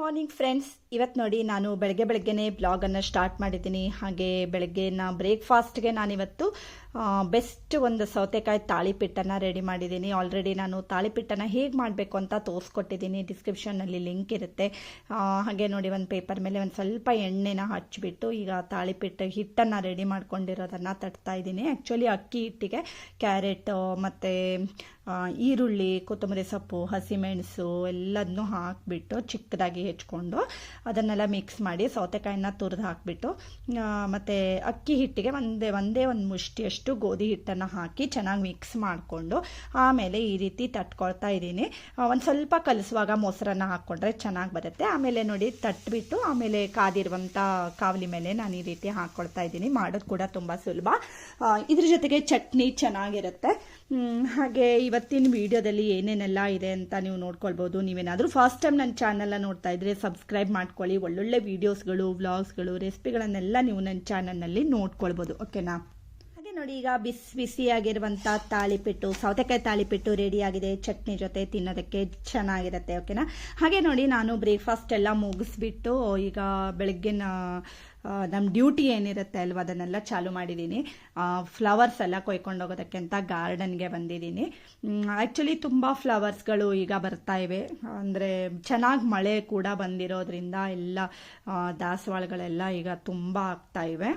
Morning friends ಇವತ್ತು ನೋಡಿ ನಾನು ಬೆಳಗ್ಗೆ ಬೆಳಗ್ಗೆನೇ ಬ್ಲಾಗನ್ನು ಸ್ಟಾರ್ಟ್ ಮಾಡಿದ್ದೀನಿ. ಹಾಗೆ ಬೆಳಗ್ಗೆನ ಬ್ರೇಕ್ಫಾಸ್ಟ್ಗೆ ನಾನಿವತ್ತು ಬೆಸ್ಟ್ ಒಂದು ಸೌತೆಕಾಯಿ ತಾಳಿಪಿಟ್ಟನ್ನು ರೆಡಿ ಮಾಡಿದ್ದೀನಿ. ಆಲ್ರೆಡಿ ನಾನು ತಾಳಿಪಿಟ್ಟನ್ನು ಹೇಗೆ ಮಾಡಬೇಕು ಅಂತ ತೋರಿಸ್ಕೊಟ್ಟಿದ್ದೀನಿ. ಡಿಸ್ಕ್ರಿಪ್ಷನ್ನಲ್ಲಿ ಲಿಂಕ್ ಇರುತ್ತೆ. ಹಾಗೆ ನೋಡಿ ಒಂದು ಪೇಪರ್ ಮೇಲೆ ಒಂದು ಸ್ವಲ್ಪ ಎಣ್ಣೆನ ಹಚ್ಚಿಬಿಟ್ಟು ಈಗ ತಾಳಿಪಿಟ್ಟು ಹಿಟ್ಟನ್ನು ರೆಡಿ ಮಾಡ್ಕೊಂಡಿರೋದನ್ನು ತಟ್ತಾ ಇದ್ದೀನಿ. ಆ್ಯಕ್ಚುಲಿ ಅಕ್ಕಿ ಹಿಟ್ಟಿಗೆ ಕ್ಯಾರೆಟ್ ಮತ್ತು ಈರುಳ್ಳಿ, ಕೊತ್ತಂಬರಿ ಸೊಪ್ಪು, ಹಸಿಮೆಣಸು ಎಲ್ಲದನ್ನೂ ಹಾಕಿಬಿಟ್ಟು ಚಿಕ್ಕದಾಗಿ ಹೆಚ್ಕೊಂಡು ಅದನ್ನೆಲ್ಲ ಮಿಕ್ಸ್ ಮಾಡಿ ಸೌತೆಕಾಯಿನ ತುರಿದು ಹಾಕಿಬಿಟ್ಟು ಮತ್ತು ಅಕ್ಕಿ ಹಿಟ್ಟಿಗೆ ಒಂದೇ ಒಂದೇ ಒಂದು ಮುಷ್ಟಿಯಷ್ಟು ಗೋಧಿ ಹಿಟ್ಟನ್ನು ಹಾಕಿ ಚೆನ್ನಾಗಿ ಮಿಕ್ಸ್ ಮಾಡಿಕೊಂಡು ಆಮೇಲೆ ಈ ರೀತಿ ತಟ್ಕೊಳ್ತಾ ಇದ್ದೀನಿ. ಒಂದು ಸ್ವಲ್ಪ ಕಲಿಸುವಾಗ ಮೊಸರನ್ನು ಹಾಕ್ಕೊಂಡ್ರೆ ಚೆನ್ನಾಗಿ ಬರುತ್ತೆ. ಆಮೇಲೆ ನೋಡಿ ತಟ್ಬಿಟ್ಟು ಆಮೇಲೆ ಕಾದಿರುವಂಥ ಕಾವಲಿ ಮೇಲೆ ನಾನು ಈ ರೀತಿ ಹಾಕ್ಕೊಳ್ತಾ ಇದ್ದೀನಿ. ಮಾಡೋದು ಕೂಡ ತುಂಬ ಸುಲಭ. ಇದ್ರ ಜೊತೆಗೆ ಚಟ್ನಿ ಚೆನ್ನಾಗಿರುತ್ತೆ. ಹಾಗೆ ಇವತ್ತಿನ ವಿಡಿಯೋದಲ್ಲಿ ಏನೇನೆಲ್ಲ ಇದೆ ಅಂತ ನೀವು ನೋಡ್ಕೊಳ್ಬೋದು. ನೀವೇನಾದರೂ ಫಸ್ಟ್ ಟೈಮ್ ನನ್ನ ಚಾನಲ್ನ ನೋಡ್ತಾ ಇದ್ರೆ ಸಬ್ಸ್ಕ್ರೈಬ್ ಮಾಡ್ಕೊಳ್ಳಿ. ಒಳ್ಳೊಳ್ಳೆ ವೀಡಿಯೋಸ್ಗಳು ವ್ಲಾಗ್ಸ್ಗಳು ರೆಸಿಪಿಗಳನ್ನೆಲ್ಲ ನೀವು ನನ್ನ ಚಾನಲ್ನಲ್ಲಿ ನೋಡ್ಕೊಳ್ಬೋದು. ಓಕೆನಾ ನೋಡಿ, ಈಗ ಬಿಸಿ ಬಿಸಿಯಾಗಿರುವಂಥ ತಾಳಿಪಿಟ್ಟು ಸೌತೆಕಾಯಿ ತಾಳಿಪಿಟ್ಟು ರೆಡಿ ಆಗಿದೆ ಚಟ್ನಿ ಜೊತೆ ತಿನ್ನೋದಕ್ಕೆ ಚೆನ್ನಾಗಿರುತ್ತೆ ಓಕೆನಾ ಹಾಗೆ ನೋಡಿ, ನಾನು ಬ್ರೇಕ್ಫಾಸ್ಟ್ ಎಲ್ಲ ಮುಗಿಸ್ಬಿಟ್ಟು, ಈಗ ಬೆಳಗ್ಗಿನ ನಮ್ಮ ಡ್ಯೂಟಿ ಏನಿರುತ್ತೆ ಅಲ್ವ, ಅದನ್ನೆಲ್ಲ ಚಾಲು ಮಾಡಿದ್ದೀನಿ ಫ್ಲವರ್ಸ್ ಎಲ್ಲ ಕೊಯ್ಕೊಂಡು ಹೋಗೋದಕ್ಕೆ ಅಂತ ಗಾರ್ಡನ್ಗೆ ಬಂದಿದ್ದೀನಿ ಆ್ಯಕ್ಚುಲಿ ತುಂಬ ಫ್ಲವರ್ಸ್ಗಳು ಈಗ ಬರ್ತಾ ಇವೆ. ಅಂದರೆ ಚೆನ್ನಾಗಿ ಮಳೆ ಕೂಡ ಬಂದಿರೋದ್ರಿಂದ ಎಲ್ಲ ದಾಸವಾಳಗಳೆಲ್ಲ ಈಗ ತುಂಬ ಆಗ್ತಾ ಇವೆ.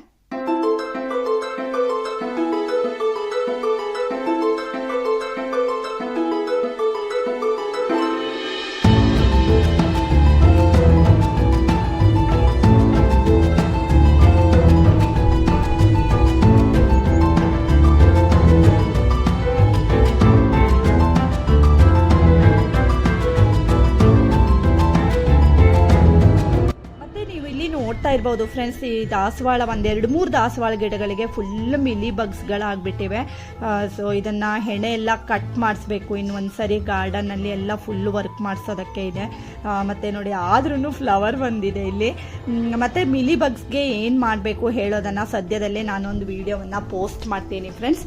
ನೋಡ್ತಾ ಇರ್ಬೋದು ಫ್ರೆಂಡ್ಸ್ ಈ ದಾಸವಾಳ ಒಂದೆರಡು ಮೂರು ದಾಸವಾಳ ಗಿಡಗಳಿಗೆ ಫುಲ್ ಮಿಲಿ ಬಗ್ಸ್ಗಳಾಗ್ಬಿಟ್ಟಿವೆ. ಸೊ ಇದನ್ನ ಹೆಣೆ ಎಲ್ಲ ಕಟ್ ಮಾಡಿಸ್ಬೇಕು. ಇನ್ನು ಒಂದ್ಸರಿ ಗಾರ್ಡನ್ ಅಲ್ಲಿ ಎಲ್ಲ ಫುಲ್ ವರ್ಕ್ ಮಾಡಿಸೋದಕ್ಕೆ ಇದೆ. ಮತ್ತು ನೋಡಿ ಆದ್ರೂ ಫ್ಲವರ್ ಬಂದಿದೆ ಇಲ್ಲಿ. ಮತ್ತು ಮಿಲಿ ಬಗ್ಸ್ಗೆ ಏನು ಮಾಡಬೇಕು ಹೇಳೋದನ್ನ ಸದ್ಯದಲ್ಲೇ ನಾನೊಂದು ವಿಡಿಯೋವನ್ನ ಪೋಸ್ಟ್ ಮಾಡ್ತೀನಿ ಫ್ರೆಂಡ್ಸ್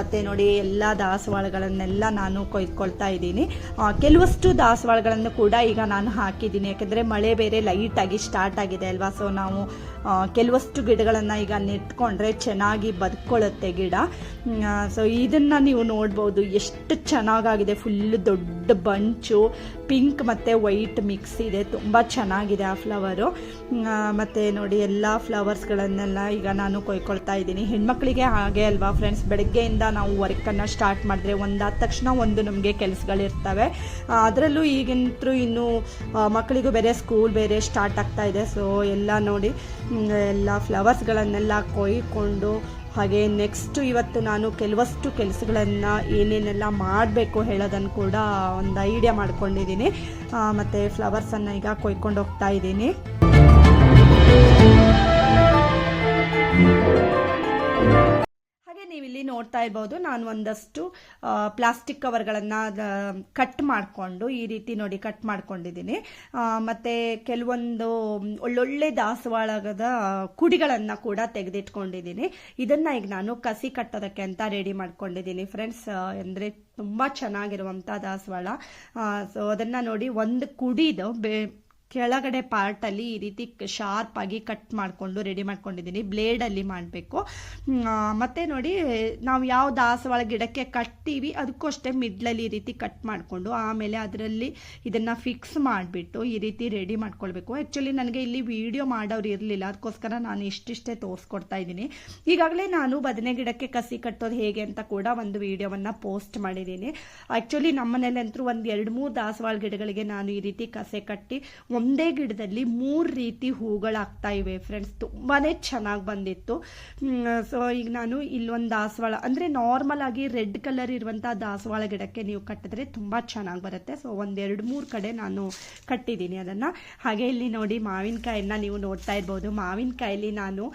ಮತ್ತೆ ನೋಡಿ, ಎಲ್ಲ ದಾಸವಾಳಗಳನ್ನೆಲ್ಲ ನಾನು ಕೊಯ್ಕೊಳ್ತಾ ಇದ್ದೀನಿ. ಕೆಲವಷ್ಟು ದಾಸವಾಳಗಳನ್ನು ಕೂಡ ಈಗ ನಾನು ಹಾಕಿದ್ದೀನಿ. ಯಾಕೆಂದರೆ ಮಳೆ ಬೇರೆ ಲೈಟಾಗಿ ಸ್ಟಾರ್ಟ್ ಆಗಿದೆ ಅಲ್ವಾ? ಸೊ ನಾವು ಆ, ಕೆಲವಷ್ಟು ಗಿಡಗಳನ್ನು ಈಗ ನೆಟ್ಕೊಂಡ್ರೆ ಚೆನ್ನಾಗಿ ಬದುಕೊಳ್ಳುತ್ತೆ ಗಿಡ. ಸೊ ಇದನ್ನು ನೀವು ನೋಡ್ಬೋದು ಎಷ್ಟು ಚೆನ್ನಾಗಾಗಿದೆ. ಫುಲ್ ದೊಡ್ಡ ಬಂಚು ಪಿಂಕ್ ಮತ್ತು ವೈಟ್ ಮಿಕ್ಸ್ ಇದೆ. ತುಂಬ ಚೆನ್ನಾಗಿದೆ ಆ ಫ್ಲವರು ಮತ್ತು ನೋಡಿ ಎಲ್ಲ ಫ್ಲವರ್ಸ್ಗಳನ್ನೆಲ್ಲ ಈಗ ನಾನು ಕೊಯ್ಕೊಳ್ತಾ ಇದ್ದೀನಿ. ಹೆಣ್ಮಕ್ಳಿಗೆ ಹಾಗೆ ಅಲ್ವಾ ಫ್ರೆಂಡ್ಸ್ ಬೆಳಗ್ಗೆಯಿಂದ ನಾವು ವರ್ಕನ್ನು ಸ್ಟಾರ್ಟ್ ಮಾಡಿದ್ರೆ ಒಂದಾದ ತಕ್ಷಣ ಒಂದು ನಮಗೆ ಕೆಲಸಗಳಿರ್ತವೆ ಅದರಲ್ಲೂ ಈಗಂತರೂ ಇನ್ನೂ ಮಕ್ಕಳಿಗೂ ಬೇರೆ ಸ್ಕೂಲ್ ಬೇರೆ ಸ್ಟಾರ್ಟ್ ಆಗ್ತಾ ಇದೆ. ಸೊ ಎಲ್ಲ ನೋಡಿ ಎಲ್ಲ ಫ್ಲವರ್ಸ್ಗಳನ್ನೆಲ್ಲ ಕೊಯ್ಕೊಂಡು, ಹಾಗೆ ನೆಕ್ಸ್ಟು ಇವತ್ತು ನಾನು ಕೆಲವಷ್ಟು ಕೆಲಸಗಳನ್ನು ಏನೇನೆಲ್ಲ ಮಾಡಬೇಕು ಹೇಳೋದನ್ನು ಕೂಡ ಒಂದು ಐಡಿಯಾ ಮಾಡ್ಕೊಂಡಿದ್ದೀನಿ. ಮತ್ತು ಫ್ಲವರ್ಸನ್ನು ಈಗ ಕೊಯ್ಕೊಂಡು ಹೋಗ್ತಾ ಇದ್ದೀನಿ. ನೋಡ್ತಾ ಇರ್ಬೋದು. ನಾನು ಒಂದಷ್ಟು ಪ್ಲಾಸ್ಟಿಕ್ ಕವರ್ಗಳನ್ನು ಕಟ್ ಮಾಡಿಕೊಂಡು, ಈ ರೀತಿ ನೋಡಿ ಕಟ್ ಮಾಡ್ಕೊಂಡಿದ್ದೀನಿ. ಮತ್ತು ಕೆಲವೊಂದು ಒಳ್ಳೊಳ್ಳೆ ದಾಸವಾಳದ ಕುಡಿಗಳನ್ನು ಕೂಡ ತೆಗೆದಿಟ್ಕೊಂಡಿದ್ದೀನಿ. ಇದನ್ನು ಈಗ ನಾನು ಕಸಿ ಕಟ್ಟೋದಕ್ಕೆ ಅಂತ ರೆಡಿ ಮಾಡ್ಕೊಂಡಿದ್ದೀನಿ ಫ್ರೆಂಡ್ಸ್ ಅಂದರೆ ತುಂಬ ಚೆನ್ನಾಗಿರುವಂಥ ದಾಸವಾಳ. ಸೊ ಅದನ್ನು ನೋಡಿ ಒಂದು ಕುಡಿದು ಬೇ ಕೆಳಗಡೆ ಪಾರ್ಟಲ್ಲಿ ಈ ರೀತಿ ಶಾರ್ಪಾಗಿ ಕಟ್ ಮಾಡಿಕೊಂಡು ರೆಡಿ ಮಾಡ್ಕೊಂಡಿದ್ದೀನಿ ಬ್ಲೇಡಲ್ಲಿ ಮಾಡಬೇಕು. ಮತ್ತು ನೋಡಿ, ನಾವು ಯಾವ ದಾಸವಾಳ ಗಿಡಕ್ಕೆ ಕಟ್ತೀವಿ ಅದಕ್ಕೂ ಅಷ್ಟೇ ಮಿಡ್ಲಲ್ಲಿ ಈ ರೀತಿ ಕಟ್ ಮಾಡಿಕೊಂಡು ಆಮೇಲೆ ಅದರಲ್ಲಿ ಇದನ್ನು ಫಿಕ್ಸ್ ಮಾಡಿಬಿಟ್ಟು ಈ ರೀತಿ ರೆಡಿ ಮಾಡ್ಕೊಳ್ಬೇಕು. ಆ್ಯಕ್ಚುಲಿ ನನಗೆ ಇಲ್ಲಿ ವಿಡಿಯೋ ಮಾಡೋರು ಇರಲಿಲ್ಲ. ಅದಕ್ಕೋಸ್ಕರ ನಾನು ಇಷ್ಟಿಷ್ಟೇ ತೋರಿಸ್ಕೊಡ್ತಾ ಇದ್ದೀನಿ. ಈಗಾಗಲೇ ನಾನು ಬದನೆ ಗಿಡಕ್ಕೆ ಕಸಿ ಕಟ್ಟೋದು ಹೇಗೆ ಅಂತ ಕೂಡ ಒಂದು ವಿಡಿಯೋವನ್ನು ಪೋಸ್ಟ್ ಮಾಡಿದ್ದೀನಿ. ಆ್ಯಕ್ಚುಲಿ ನಮ್ಮನೇಲಂತೂ ಒಂದು ಎರಡು ಮೂರು ದಾಸವಾಳ ಗಿಡಗಳಿಗೆ ನಾನು ಈ ರೀತಿ ಕಸೆ ಕಟ್ಟಿ ಒಂದೇ ಗಿಡದಲ್ಲಿ ಮೂರು ರೀತಿ ಹೂಗಳಾಗ್ತಾ ಇವೆ ಫ್ರೆಂಡ್ಸ್ ತುಂಬಾ ಚೆನ್ನಾಗಿ ಬಂದಿತ್ತು. ಸೊ ಈಗ ನಾನು ಇಲ್ಲೊಂದು ದಾಸವಾಳ, ಅಂದರೆ ನಾರ್ಮಲ್ ಆಗಿ ರೆಡ್ ಕಲರ್ ಇರುವಂಥ ದಾಸವಾಳ ಗಿಡಕ್ಕೆ ನೀವು ಕಟ್ಟಿದ್ರೆ ತುಂಬ ಚೆನ್ನಾಗಿ ಬರುತ್ತೆ. ಸೊ ಒಂದೆರಡು ಮೂರು ಕಡೆ ನಾನು ಕಟ್ಟಿದ್ದೀನಿ ಅದನ್ನು. ಹಾಗೆ ಇಲ್ಲಿ ನೋಡಿ ಮಾವಿನಕಾಯಿನ ನೀವು ನೋಡ್ತಾ ಇರ್ಬೋದು. ಮಾವಿನಕಾಯಲ್ಲಿ ನಾನು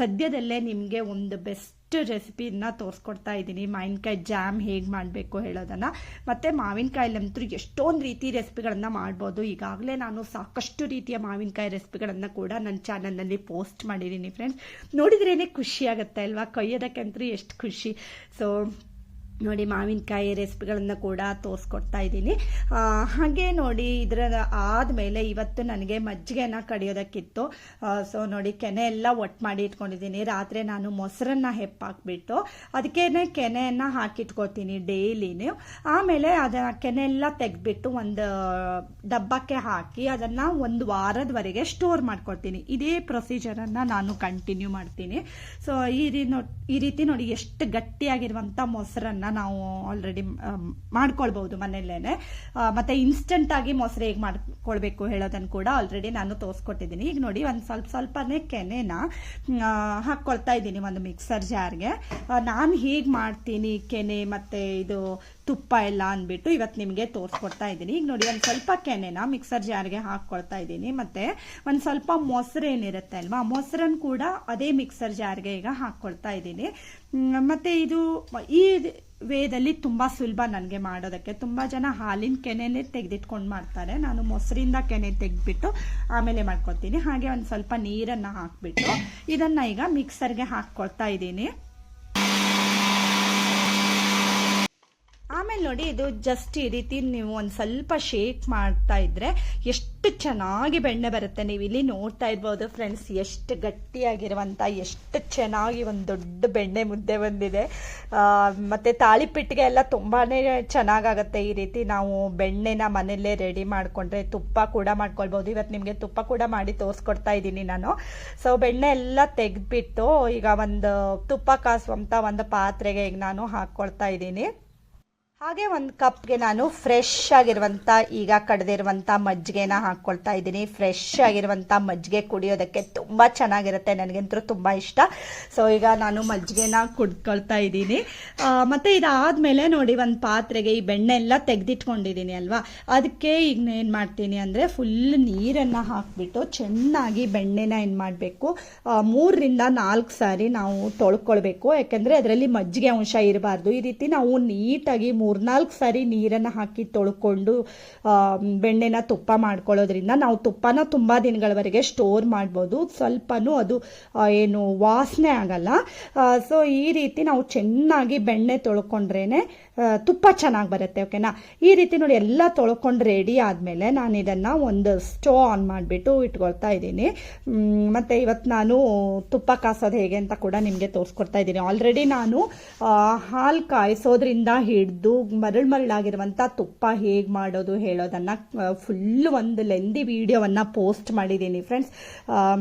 ಸದ್ಯದಲ್ಲೇ ನಿಮಗೆ ಒಂದು ಬೆಸ್ಟ್ ರೆಸಿಪಿನ ತೋರಿಸ್ಕೊಡ್ತಾ ಇದ್ದೀನಿ. ಮಾವಿನಕಾಯಿ ಜಾಮ್ ಹೇಗೆ ಮಾಡಬೇಕು ಹೇಳೋದನ್ನು. ಮತ್ತು ಮಾವಿನಕಾಯಿಲಂತೂ ಎಷ್ಟೊಂದು ರೀತಿ ರೆಸಿಪಿಗಳನ್ನು ಮಾಡ್ಬೋದು. ಈಗಾಗಲೇ ನಾನು ಸಾಕಷ್ಟು ರೀತಿಯ ಮಾವಿನಕಾಯಿ ರೆಸಿಪಿಗಳನ್ನು ಕೂಡ ನನ್ನ ಚಾನಲ್ನಲ್ಲಿ ಪೋಸ್ಟ್ ಮಾಡಿದ್ದೀನಿ ಫ್ರೆಂಡ್ಸ್ ನೋಡಿದ್ರೇ ಖುಷಿ ಆಗುತ್ತೆ ಅಲ್ವಾ? ಕೊಯ್ಯೋದಕ್ಕಂತೂ ಎಷ್ಟು ಖುಷಿ. ಸೊ ನೋಡಿ ಮಾವಿನಕಾಯಿ ರೆಸಿಪಿಗಳನ್ನು ಕೂಡ ತೋರಿಸ್ಕೊಡ್ತಾ ಇದ್ದೀನಿ. ಹಾಗೆ ನೋಡಿ ಇದರ ಆದಮೇಲೆ ಇವತ್ತು ನನಗೆ ಮಜ್ಜಿಗೆನ ಕಡಿಯೋದಕ್ಕಿತ್ತು. ಸೊ ನೋಡಿ ಕೆನೆ ಎಲ್ಲ ಒಟ್ಟು ಮಾಡಿ ಇಟ್ಕೊಂಡಿದ್ದೀನಿ. ರಾತ್ರಿ ನಾನು ಮೊಸರನ್ನ ಹೆಪ್ಪಾಕ್ಬಿಟ್ಟು ಅದಕ್ಕೇನೆ ಕೆನೆಯನ್ನು ಹಾಕಿಟ್ಕೊತೀನಿ ಡೈಲಿನು. ಆಮೇಲೆ ಅದನ್ನು ಕೆನೆ ಎಲ್ಲ ತೆಗೆದ್ಬಿಟ್ಟು ಒಂದು ಡಬ್ಬಕ್ಕೆ ಹಾಕಿ ಅದನ್ನು ಒಂದು ವಾರದವರೆಗೆ ಸ್ಟೋರ್ ಮಾಡ್ಕೊಳ್ತೀನಿ. ಇದೇ ಪ್ರೊಸೀಜರನ್ನು ನಾನು ಕಂಟಿನ್ಯೂ ಮಾಡ್ತೀನಿ. ಸೊ ಈ ರೀ ಈ ರೀತಿ ನೋಡಿ ಎಷ್ಟು ಗಟ್ಟಿಯಾಗಿರುವಂಥ ಮೊಸರನ್ನ ನಾವು ಆಲ್ರೆಡಿ ಮಾಡ್ಕೊಳ್ಬಹುದು ಮನೆಯಲ್ಲೇನೆ. ಮತ್ತೆ ಇನ್ಸ್ಟೆಂಟ್ ಆಗಿ ಮೊಸರು ಹೇಗೆ ಮಾಡ್ಕೊಳ್ಬೇಕು ಹೇಳೋದನ್ನು ಕೂಡ ಆಲ್ರೆಡಿ ನಾನು ತೋರಿಸ್ಕೊಟ್ಟಿದ್ದೀನಿ. ಈಗ ನೋಡಿ ಒಂದು ಸ್ವಲ್ಪ ಸ್ವಲ್ಪನೇ ಕೆನೆನ ಹಾಕ್ಕೊಳ್ತಾ ಇದ್ದೀನಿ ಒಂದು ಮಿಕ್ಸರ್ ಜಾರ್ಗೆ ನಾನು ಹೀಗೆ ಮಾಡ್ತೀನಿ ಕೆನೆ ಮತ್ತೆ ಇದು ತುಪ್ಪ ಎಲ್ಲ ಅಂದ್ಬಿಟ್ಟು ಇವತ್ತು ನಿಮಗೆ ತೋರಿಸ್ಕೊಡ್ತಾ ಇದ್ದೀನಿ. ಈಗ ನೋಡಿ ಒಂದು ಸ್ವಲ್ಪ ಕೆನೆನ ಮಿಕ್ಸರ್ ಜಾರ್ಗೆ ಹಾಕ್ಕೊಳ್ತಾ ಇದ್ದೀನಿ. ಮತ್ತೆ ಒಂದು ಸ್ವಲ್ಪ ಮೊಸರು ಏನಿರುತ್ತೆ ಅಲ್ವಾ ಮೊಸರನ್ನು ಕೂಡ ಅದೇ ಮಿಕ್ಸರ್ ಜಾರ್ಗೆ ಈಗ ಹಾಕ್ಕೊಳ್ತಾ ಇದ್ದೀನಿ. ಮತ್ತೆ ಇದು ಈ ವೇದಲ್ಲಿ ತುಂಬ ಸುಲಭ ನನಗೆ ಮಾಡೋದಕ್ಕೆ. ತುಂಬ ಜನ ಹಾಲಿನ ಕೆನೆನೇ ತೆಗೆದಿಟ್ಕೊಂಡು ಮಾಡ್ತಾರೆ. ನಾನು ಮೊಸರಿಂದ ಕೆನೆ ತೆಗೆದ್ಬಿಟ್ಟು ಆಮೇಲೆ ಮಾಡ್ಕೊತೀನಿ ಹಾಗೆ ಒಂದು ಸ್ವಲ್ಪ ನೀರನ್ನು ಹಾಕ್ಬಿಟ್ಟು ಇದನ್ನು ಈಗ ಮಿಕ್ಸರ್ಗೆ ಹಾಕ್ಕೊಳ್ತಾ ಇದ್ದೀನಿ. ನೋಡಿ ಇದು ಜಸ್ಟ್ ಈ ರೀತಿ ನೀವು ಒಂದು ಸ್ವಲ್ಪ ಶೇಕ್ ಮಾಡ್ತಾ ಇದ್ರೆ ಎಷ್ಟು ಚೆನ್ನಾಗಿ ಬೆಣ್ಣೆ ಬರುತ್ತೆ. ನೀವು ಇಲ್ಲಿ ನೋಡ್ತಾ ಇರ್ಬೋದು ಫ್ರೆಂಡ್ಸ್ ಎಷ್ಟು ಗಟ್ಟಿಯಾಗಿರುವಂಥ ಎಷ್ಟು ಚೆನ್ನಾಗಿ ಒಂದು ದೊಡ್ಡ ಬೆಣ್ಣೆ ಮುದ್ದೆ ಬಂದಿದೆ. ಮತ್ತು ತಾಳಿಪಿಟ್ಟಿಗೆ ಎಲ್ಲ ತುಂಬಾನೇ ಚೆನ್ನಾಗಾಗತ್ತೆ. ಈ ರೀತಿ ನಾವು ಬೆಣ್ಣೆನ ಮನೆಯಲ್ಲೇ ರೆಡಿ ಮಾಡಿಕೊಂಡ್ರೆ ತುಪ್ಪ ಕೂಡ ಮಾಡ್ಕೊಳ್ಬೋದು. ಇವತ್ತು ನಿಮಗೆ ತುಪ್ಪ ಕೂಡ ಮಾಡಿ ತೋರಿಸ್ಕೊಡ್ತಾ ಇದ್ದೀನಿ ನಾನು. ಸೊ ಬೆಣ್ಣೆ ಎಲ್ಲ ತೆಗೆದ್ಬಿಟ್ಟು ಈಗ ಒಂದು ತುಪ್ಪ ಕಾಸುವಂಥ ಒಂದು ಪಾತ್ರೆಗೆ ಈಗ ನಾನು ಹಾಕ್ಕೊಳ್ತಾ ಇದ್ದೀನಿ. ಹಾಗೆ ಒಂದು ಕಪ್ಗೆ ನಾನು ಫ್ರೆಶ್ ಆಗಿರುವಂಥ ಈಗ ಕಡ್ದಿರುವಂಥ ಮಜ್ಜಿಗೆನ ಹಾಕ್ಕೊಳ್ತಾ ಇದ್ದೀನಿ. ಫ್ರೆಶ್ ಆಗಿರುವಂಥ ಮಜ್ಜಿಗೆ ಕುಡಿಯೋದಕ್ಕೆ ತುಂಬ ಚೆನ್ನಾಗಿರುತ್ತೆ. ನನಗಂತೂ ತುಂಬ ಇಷ್ಟ. ಸೊ ಈಗ ನಾನು ಮಜ್ಜಿಗೆನ ಕುಡ್ಕೊಳ್ತಾ ಇದ್ದೀನಿ. ಮತ್ತು ಇದಾದ ಇದಾದಮೇಲೆ ನೋಡಿ ಒಂದು ಪಾತ್ರೆಗೆ ಈ ಬೆಣ್ಣೆ ಎಲ್ಲ ತೆಗೆದಿಟ್ಕೊಂಡಿದ್ದೀನಿ ಅಲ್ವಾ? ಅದಕ್ಕೆ ಈಗ ಏನು ಮಾಡ್ತೀನಿ ಅಂದರೆ ಫುಲ್ ನೀರನ್ನು ಹಾಕ್ಬಿಟ್ಟು ಚೆನ್ನಾಗಿ ಬೆಣ್ಣೆನ ಏನು ಮಾಡಬೇಕು? ಮೂರರಿಂದ ನಾಲ್ಕು ಸಾರಿ ನಾವು ತೊಳ್ಕೊಳ್ಬೇಕು. ಯಾಕೆಂದರೆ ಅದರಲ್ಲಿ ಮಜ್ಜಿಗೆ ಅಂಶ ಇರಬಾರ್ದು. ಈ ರೀತಿ ನಾವು ನೀಟಾಗಿ ಮೂರ್ನಾಲ್ಕು ಸಾರಿ ನೀರನ್ನು ಹಾಕಿ ತೊಳ್ಕೊಂಡು ಬೆಣ್ಣೆನ ತುಪ್ಪ ಮಾಡ್ಕೊಳ್ಳೋದ್ರಿಂದ ನಾವು ತುಪ್ಪನ ತುಂಬ ದಿನಗಳವರೆಗೆ ಸ್ಟೋರ್ ಮಾಡ್ಬೋದು. ಸ್ವಲ್ಪನೂ ಅದು ಏನು ವಾಸನೆ ಆಗಲ್ಲ. ಸೊ ಈ ರೀತಿ ನಾವು ಚೆನ್ನಾಗಿ ಬೆಣ್ಣೆ ತೊಳ್ಕೊಂಡ್ರೇನೆ ಆ, ತುಪ್ಪ ಚೆನ್ನಾಗಿ ಬರುತ್ತೆ ಓಕೆನಾ ಈ ರೀತಿ ನೋಡಿ ಎಲ್ಲ ತೊಳ್ಕೊಂಡು ರೆಡಿ ಆದಮೇಲೆ ನಾನು ಇದನ್ನು ಒಂದು ಸ್ಟೋ ಆನ್ ಮಾಡಿಬಿಟ್ಟು ಇಟ್ಕೊಳ್ತಾ ಇದ್ದೀನಿ. ಮತ್ತು ಇವತ್ತು ನಾನು ತುಪ್ಪ ಕಾಸೋದು ಹೇಗೆ ಅಂತ ಕೂಡ ನಿಮಗೆ ತೋರಿಸ್ಕೊಡ್ತಾ ಇದ್ದೀನಿ. ಆಲ್ರೆಡಿ ನಾನು ಹಾಲು ಕಾಯಿಸೋದ್ರಿಂದ ಹಿಡಿದು ಮರಳು ಮರಳಾಗಿರುವಂಥ ತುಪ್ಪ ಹೇಗೆ ಮಾಡೋದು ಹೇಳೋದನ್ನು ಫುಲ್ ಒಂದು ಲೆಂದಿ ವಿಡಿಯೋವನ್ನು ಪೋಸ್ಟ್ ಮಾಡಿದ್ದೀನಿ ಫ್ರೆಂಡ್ಸ್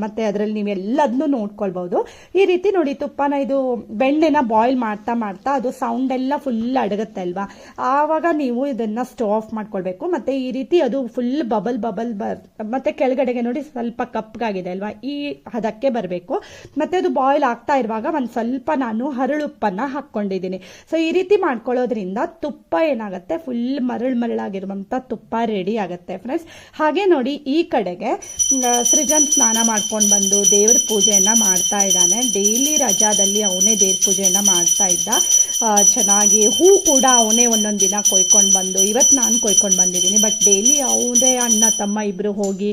ಮತ್ತು ಅದರಲ್ಲಿ ನೀವೆಲ್ಲದನ್ನೂ ನೋಡ್ಕೊಳ್ಬೋದು. ಈ ರೀತಿ ನೋಡಿ ತುಪ್ಪನ ಇದು ಬೆಣ್ಣೆನ ಬಾಯ್ಲ್ ಮಾಡ್ತಾ ಮಾಡ್ತಾ ಅದು ಸೌಂಡ್ ಫುಲ್ ಫುಲ್ ಅಡಗುತ್ತೆ ಅಲ್ವಾ ಆವಾಗ ನೀವು ಇದನ್ನು ಸ್ಟವ್ ಆಫ್ ಮಾಡ್ಕೊಳ್ಬೇಕು. ಮತ್ತು ಈ ರೀತಿ ಅದು ಫುಲ್ ಬಬಲ್ ಬಬಲ್ ಬರ್, ಮತ್ತು ಕೆಳಗಡೆಗೆ ನೋಡಿ ಸ್ವಲ್ಪ ಕಪ್ಪಗಾಗಿದೆ ಅಲ್ವಾ? ಈ ಹದಕ್ಕೆ ಬರಬೇಕು. ಮತ್ತು ಅದು ಬಾಯ್ಲ್ ಆಗ್ತಾ ಇರುವಾಗ ಒಂದು ಸ್ವಲ್ಪ ನಾನು ಹರಳುಪ್ಪನ್ನು ಹಾಕ್ಕೊಂಡಿದ್ದೀನಿ. ಸೊ ಈ ರೀತಿ ಮಾಡ್ಕೊಳ್ಳೋದ್ರಿಂದ ತುಪ್ಪ ಏನಾಗುತ್ತೆ? ಫುಲ್ ಮರಳು ಮರಳಾಗಿರುವಂಥ ತುಪ್ಪ ರೆಡಿ ಆಗುತ್ತೆ ಫ್ರೆಂಡ್ಸ್ ಹಾಗೆ ನೋಡಿ ಈ ಕಡೆಗೆ ಸೃಜನ್ ಸ್ನಾನ ಮಾಡ್ಕೊಂಡು ಬಂದು ದೇವ್ರ ಪೂಜೆಯನ್ನು ಮಾಡ್ತಾ ಇದ್ದಾನೆ. ಡೈಲಿ ರಜಾದಲ್ಲಿ ಅವನೇ ದೇವ್ರ ಪೂಜೆಯನ್ನು ಮಾಡ್ತಾ ಇದ್ದ. ಚೆನ್ನಾಗಿ ಹೂ ಕೂಡ ಅವನೇ ಒಂದೊಂದು ದಿನ ಕೊಯ್ಕೊಂಡು ಬಂದು ಇವತ್ತು ನಾನು ಕೊಯ್ಕೊಂಡು ಬಂದಿದ್ದೀನಿ ಬಟ್ ಡೈಲಿ ಅವನೇ ಅಣ್ಣ ತಮ್ಮ ಇಬ್ಬರು ಹೋಗಿ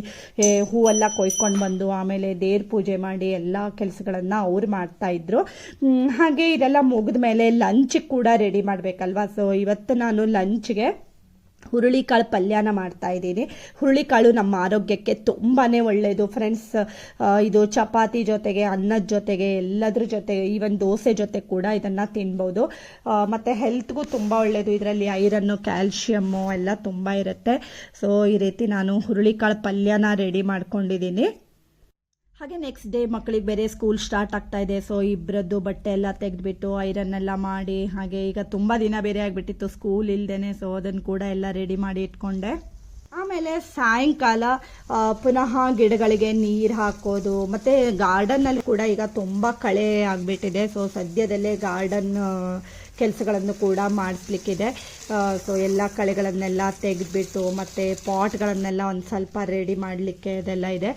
ಹೂವೆಲ್ಲ ಕೊಯ್ಕೊಂಡು ಬಂದು ಆಮೇಲೆ ದೇವ್ರ ಪೂಜೆ ಮಾಡಿ ಎಲ್ಲ ಕೆಲಸಗಳನ್ನು ಅವ್ರು ಮಾಡ್ತಾ ಇದ್ರು. ಹ್ಮ್, ಹಾಗೆ ಇದೆಲ್ಲ ಮುಗಿದ ಮೇಲೆ ಲಂಚ್ ಕೂಡ ರೆಡಿ ಮಾಡಬೇಕಲ್ವಾ? ಸೊ ಇವತ್ತು ನಾನು ಲಂಚ್ಗೆ ಹುರುಳಿಕಾಳು ಪಲ್ಯನ ಮಾಡ್ತಾ ಇದ್ದೀನಿ. ಹುರುಳಿಕಾಳು ನಮ್ಮ ಆರೋಗ್ಯಕ್ಕೆ ತುಂಬಾ ಒಳ್ಳೆಯದು ಫ್ರೆಂಡ್ಸ್ ಇದು ಚಪಾತಿ ಜೊತೆಗೆ, ಅನ್ನದ ಜೊತೆಗೆ, ಎಲ್ಲದ್ರ ಜೊತೆಗೆ ಈವನ್ ದೋಸೆ ಜೊತೆ ಕೂಡ ಇದನ್ನು ತಿನ್ಬೋದು. ಮತ್ತು ಹೆಲ್ತ್ಗೂ ತುಂಬ ಒಳ್ಳೆಯದು ಇದರಲ್ಲಿ ಐರನ್ನು, ಕ್ಯಾಲ್ಶಿಯಮ್ಮು ಎಲ್ಲ ತುಂಬ ಇರುತ್ತೆ. ಸೊ ಈ ರೀತಿ ನಾನು ಹುರುಳಿಕಾಳು ಪಲ್ಯನ ರೆಡಿ ಮಾಡ್ಕೊಂಡಿದ್ದೀನಿ. ಹಾಗೆ ನೆಕ್ಸ್ಟ್ ಡೇ ಮಕ್ಕಳಿಗೆ ಬೇರೆ ಸ್ಕೂಲ್ ಸ್ಟಾರ್ಟ್ ಆಗ್ತಾ ಇದೆ. ಸೊ ಇಬ್ಬರದ್ದು ಬಟ್ಟೆ ಎಲ್ಲ ತೆಗೆದ್ಬಿಟ್ಟು ಐರನ್ ಎಲ್ಲ ಮಾಡಿ, ಹಾಗೆ ಈಗ ತುಂಬ ದಿನ ಬೇರೆ ಆಗಿಬಿಟ್ಟಿತ್ತು ಸ್ಕೂಲ್ ಇಲ್ದೇನೆ ಸೊ ಅದನ್ನು ಕೂಡ ಎಲ್ಲ ರೆಡಿ ಮಾಡಿ ಇಟ್ಕೊಂಡೆ. ಆಮೇಲೆ ಸಾಯಂಕಾಲ ಪುನಃ ಗಿಡಗಳಿಗೆ ನೀರು ಹಾಕೋದು, ಮತ್ತು ಗಾರ್ಡನ್ನಲ್ಲಿ ಕೂಡ ಈಗ ತುಂಬ ಕಳೆ ಆಗಿಬಿಟ್ಟಿದೆ. ಸೊ ಸದ್ಯದಲ್ಲೇ ಗಾರ್ಡನ್ ಕೆಲಸಗಳನ್ನು ಕೂಡ ಮಾಡಿಸ್ಲಿಕ್ಕಿದೆ. ಸೊ ಎಲ್ಲ ಕಳೆಗಳನ್ನೆಲ್ಲ ತೆಗೆದ್ಬಿಟ್ಟು ಮತ್ತು ಪಾಟ್ಗಳನ್ನೆಲ್ಲ ಒಂದು ಸ್ವಲ್ಪ ರೆಡಿ ಮಾಡಲಿಕ್ಕೆ ಅದೆಲ್ಲ ಇದೆ.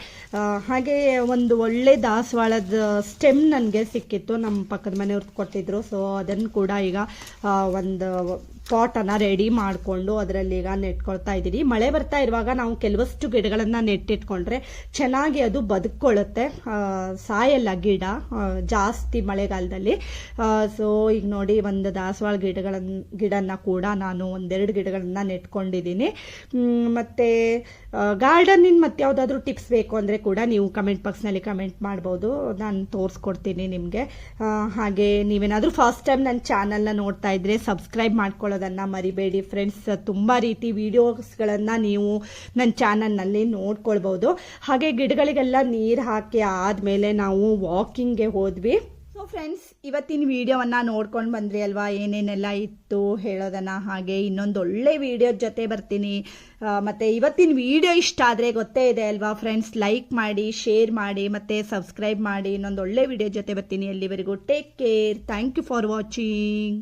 ಹಾಗೆ ಒಂದು ಒಳ್ಳೆ ದಾಸವಾಳದ ಸ್ಟೆಮ್ ನನಗೆ ಸಿಕ್ಕಿತ್ತು. ನಮ್ಮ ಪಕ್ಕದ ಮನೆಯವ್ರದ್ದು ಕೊಟ್ಟಿದ್ರು. ಸೊ ಅದನ್ನು ಕೂಡ ಈಗ ಒಂದು ಪಾಟನ್ನು ರೆಡಿ ಮಾಡಿಕೊಂಡು ಅದರಲ್ಲಿ ಈಗ ನೆಟ್ಕೊಳ್ತಾ ಇದ್ದೀನಿ. ಮಳೆ ಬರ್ತಾ ಇರುವಾಗ ನಾವು ಕೆಲವಷ್ಟು ಗಿಡಗಳನ್ನು ನೆಟ್ಟಿಟ್ಕೊಂಡ್ರೆ ಚೆನ್ನಾಗಿ ಅದು ಬದುಕೊಳ್ಳುತ್ತೆ ಸಾಯಲ್ಲ ಗಿಡ ಜಾಸ್ತಿ ಮಳೆಗಾಲದಲ್ಲಿ. ಸೊ ಈಗ ನೋಡಿ, ಒಂದು ದಾಸವಾಳ ಗಿಡಗಳನ್ನು ಗಿಡನ ಕೂಡ ನಾನು ಒಂದೆರಡು ಗಿಡಗಳನ್ನ ನೆಟ್ಕೊಂಡಿದ್ದೀನಿ. ಮತ್ತು ಗಾರ್ಡನಿನ ಮತ್ತೆ ಯಾವುದಾದ್ರೂ ಟಿಪ್ಸ್ ಬೇಕು ಅಂದರೆ ಕೂಡ ನೀವು ಕಮೆಂಟ್ ಬಾಕ್ಸ್ನಲ್ಲಿ ಕಮೆಂಟ್ ಮಾಡ್ಬೋದು. ನಾನು ತೋರಿಸ್ಕೊಡ್ತೀನಿ ನಿಮಗೆ. ಹಾಗೆ ನೀವೇನಾದರೂ ಫಸ್ಟ್ ಟೈಮ್ ನನ್ನ ಚಾನಲ್ನ ನೋಡ್ತಾ ಇದ್ರೆ ಸಬ್ಸ್ಕ್ರೈಬ್ ಮಾಡ್ಕೊಳ್ಳೋದನ್ನು ಮರಿಬೇಡಿ. ಫ್ರೆಂಡ್ಸ್ ತುಂಬ ರೀತಿ ವಿಡಿಯೋಸ್ಗಳನ್ನು ನೀವು ನನ್ನ ಚಾನಲ್ನಲ್ಲಿ ನೋಡ್ಕೊಳ್ಬೋದು. ಹಾಗೆ ಗಿಡಗಳಿಗೆಲ್ಲ ನೀರು ಹಾಕಿ ಆದಮೇಲೆ ನಾವು ವಾಕಿಂಗ್ಗೆ ಹೋದ್ವಿ. ಸೊ ಫ್ರೆಂಡ್ಸ್ ಇವತ್ತಿನ ವಿಡಿಯೋವನ್ನು ನೋಡ್ಕೊಂಡು ಬಂದ್ರಿ ಅಲ್ವಾ? ಏನೇನೆಲ್ಲ ಇತ್ತು ಹೇಳೋದನ್ನು ಹಾಗೆ ಇನ್ನೊಂದು ಒಳ್ಳೆ ವಿಡಿಯೋ ಜೊತೆ ಬರ್ತೀನಿ. ಮತ್ತು ಇವತ್ತಿನ ವಿಡಿಯೋ ಇಷ್ಟ ಆದರೆ ಗೊತ್ತೇ ಇದೆ ಅಲ್ವಾ? ಫ್ರೆಂಡ್ಸ್ ಲೈಕ್ ಮಾಡಿ ಶೇರ್ ಮಾಡಿ, ಮತ್ತು ಸಬ್ಸ್ಕ್ರೈಬ್ ಮಾಡಿ, ಇನ್ನೊಂದು ಒಳ್ಳೆ ವಿಡಿಯೋ ಜೊತೆ ಬರ್ತೀನಿ ಅಲ್ಲಿವರೆಗೂ. Take care thank you for watching